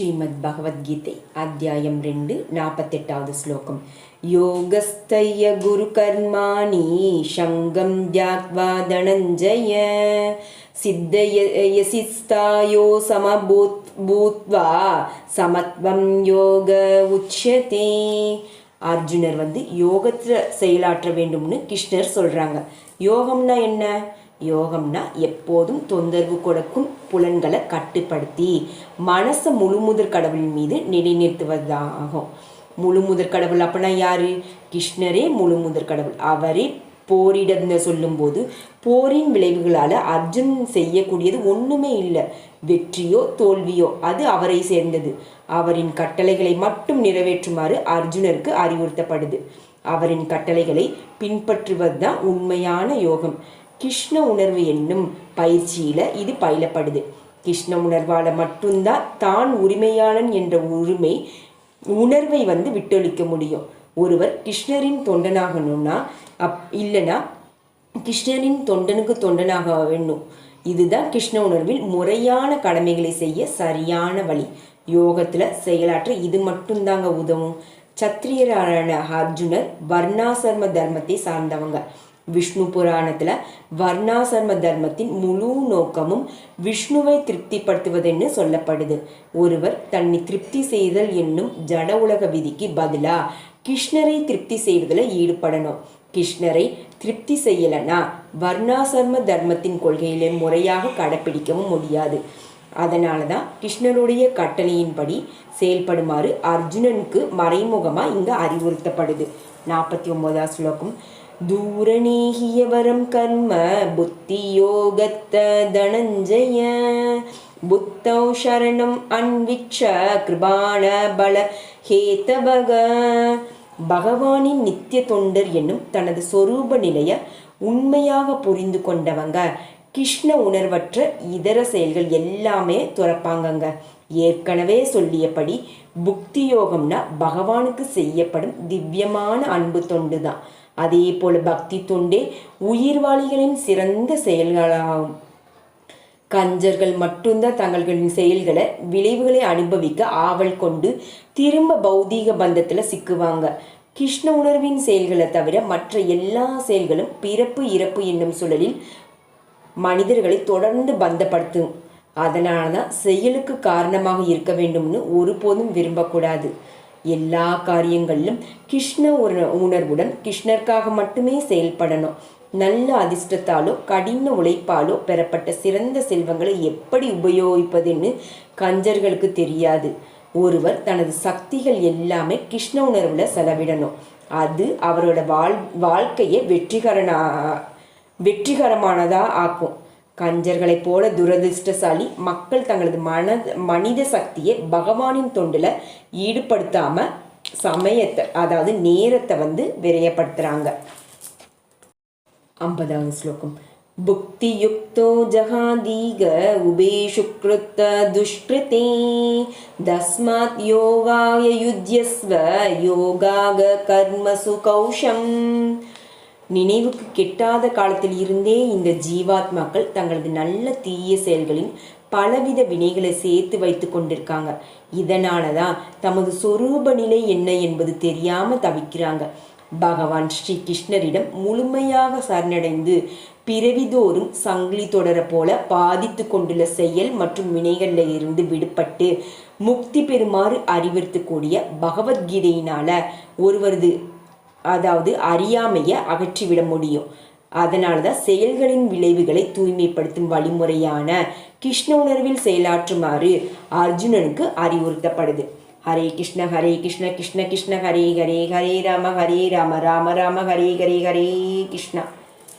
ஸ்ரீமத் பகவத்கீதை அத்தியாயம் ரெண்டு நாற்பத்தெட்டாவது ஸ்லோகம். யோகஸ்தய குரு கர்மாணி சங்கம் தியாக்வா தனஞ்சய சித்தயசிஸ்தாயோ சமபூத் பூத்வா சமத்வம் யோக உச்சதே. அர்ஜுனர் வந்து யோகத்தில் செயலாற்ற வேண்டும்னு கிருஷ்ணர் சொல்கிறாங்க யோகம்னா என்ன? யோகம்னா எப்போதும் தொந்தரவு கொடுக்கும் புலன்களை கட்டுப்படுத்தி மனசை முழுமுதற் கடவுளின் மீது நிலைநிறுத்துவதாகும் முழுமுதற் கடவுள் அப்படின்னா யாரு? கிருஷ்ணரே முழுமுதற் கடவுள். அவரே போரிட சொல்லும்போது போரின் விளைவுகளால் அர்ஜுன் செய்யக்கூடியது ஒன்றுமே இல்லை. வெற்றியோ தோல்வியோ அது அவரை சேர்ந்தது. அவரின் கட்டளைகளை மட்டும் நிறைவேற்றுமாறு அர்ஜுனருக்கு அறிவுறுத்தப்படுது. அவரின் கட்டளைகளை பின்பற்றுவது தான் உண்மையான யோகம். கிருஷ்ண உணர்வு என்னும் பயிற்சியில் இது பயிலப்படுது. கிருஷ்ண உணர்வால் மட்டும்தான் தான் உரிமையாளன் என்ற உரிமை உணர்வை வந்து விட்டொழிக்க முடியும். ஒருவர் கிருஷ்ணரின் தொண்டனாகணும்னா அப் இல்லைனா கிருஷ்ணரின் தொண்டனுக்கு தொண்டனாக வேணும் இதுதான் கிருஷ்ண உணர்வில் முறையான கடமைகளை செய்ய சரியான வழி. யோகத்தில் செயலாற்ற இது மட்டும்தாங்க உதவும். சத்திரியரான அர்ஜுனர் வர்ணாசர்ம தர்மத்தை சார்ந்தவங்க. விஷ்ணு புராணத்தில் வர்ணாசர்ம தர்மத்தின் முழு நோக்கமும் விஷ்ணுவை திருப்திப்படுத்துவதென்னு சொல்லப்படுது. ஒருவர் தன்னை திருப்தி செய்தல் என்னும் ஜட உலக விதிக்கு பதிலாக கிருஷ்ணரை திருப்தி செய்வதில் ஈடுபடணும். கிருஷ்ணரை திருப்தி செய்யலனா வர்ணாசர்ம தர்மத்தின் கொள்கையிலே முறையாக கடைப்பிடிக்கவும் முடியாது. அதனால தான் கிருஷ்ணருடைய கட்டளையின்படி செயல்படுமாறு அர்ஜுனனுக்கு மறைமுகமாக இங்கே அறிவுறுத்தப்படுது. நாற்பத்தி ஒன்பதாம் ஸ்லோகம். தூரணீகிய வரம் கர்ம புத்தியோகத்த தனஞ்சய. புத்தௌ சரணம் அன்விச்ச கிருபான பல ஹேதபக பகவானின் நித்திய தொண்டர் என்னும் தனது சொரூப நிலைய உண்மையாக புரிந்து கொண்டவங்க. கிருஷ்ண உணர்வற்ற இதர செயல்கள் எல்லாமே துறப்பாங்கங்க. ஏற்கனவே சொல்லியபடி புக்தி யோகம்னா பகவானுக்கு செய்யப்படும் திவ்யமான அன்பு தொண்டு தான் அதே போல் பக்தி தொண்டே உயிர்வாளிகளின் சிறந்த செயல்களாகும். கஞ்சர்கள் மட்டும்தான் தங்களின் செயல்களை விளைவுகளை அனுபவிக்க ஆவல் கொண்டு திரும்ப பௌதீக பந்தத்தில் சிக்குவாங்க. கிருஷ்ண உணர்வின் செயல்களை தவிர மற்ற எல்லா செயல்களும் பிறப்பு இறப்பு என்னும் சூழலில் மனிதர்களை தொடர்ந்து பந்தப்படுத்தும். அதனால தான் செயலுக்கு காரணமாக இருக்க வேண்டும்னு ஒருபோதும் விரும்பக்கூடாது. எல்லா காரியங்களிலும் கிருஷ்ண உணர்வுடன் கிருஷ்ணருக்காக மட்டுமே செயல்படணும். நல்ல அதிர்ஷ்டத்தாலோ கடின உழைப்பாலோ பெறப்பட்ட சிறந்த செல்வங்களை எப்படி உபயோகிப்பதுன்னு கஞ்சர்களுக்கு தெரியாது. ஒருவர் தனது சக்திகள் எல்லாமே கிருஷ்ண உணர்வில் செலவிடணும். அது அவரோட வாழ் வாழ்க்கையை வெற்றிகரனா வெற்றிகரமானதாக ஆக்கும். கஞ்சர்களைப் போல துரதிருஷ்டசாலி மக்கள் தங்களது மன மனித சக்தியை பகவானின் தொண்டில் ஈடுபடுத்தாம சமயத்தை அதாவது நேரத்தை வந்து விரயப்படுத்துகிறாங்க ஐம்பதாவது ஸ்லோகம். புக்தியுக்தோ ஜகாதீக உபே சுக்ருத்த துஷ்கிருதே தஸ்மாத் யோகாய யுத்யஸ்வ யோகாக கர்மசு கௌஷம் நினைவுக்கு கெட்டாத காலத்தில் இருந்தே இந்த ஜீவாத்மாக்கள் தங்களது நல்ல தீய செயல்களின் பலவித வினைகளை சேர்த்து வைத்து கொண்டிருக்காங்க. இதனால தான் தமது சொரூப நிலை என்ன என்பது தெரியாமல் தவிக்கிறாங்க. பகவான் ஸ்ரீ கிருஷ்ணரிடம் முழுமையாக சரணடைந்து பிறவிதோறும் சங்கிலி தொடர போல பாதித்து கொண்டுள்ள செயல் மற்றும் வினைகளில் இருந்து விடுபட்டு முக்தி பெறுமாறு அறிவுறுத்தக்கூடிய பகவத்கீதையினால ஒருவரது அதாவது அறியாமையை அகற்றிவிட முடியும். அதனால தான் செயல்களின் விளைவுகளை தூய்மைப்படுத்தும் வழிமுறையான கிருஷ்ண உணர்வில் செயலாற்றுமாறு அர்ஜுனனுக்கு அறிவுறுத்தப்படுது. ஹரே கிருஷ்ண ஹரே கிருஷ்ண கிருஷ்ண கிருஷ்ண ஹரே ஹரே ஹரே ராம ஹரே ராம ராம ராம ஹரே ஹரே ஹரே கிருஷ்ணா.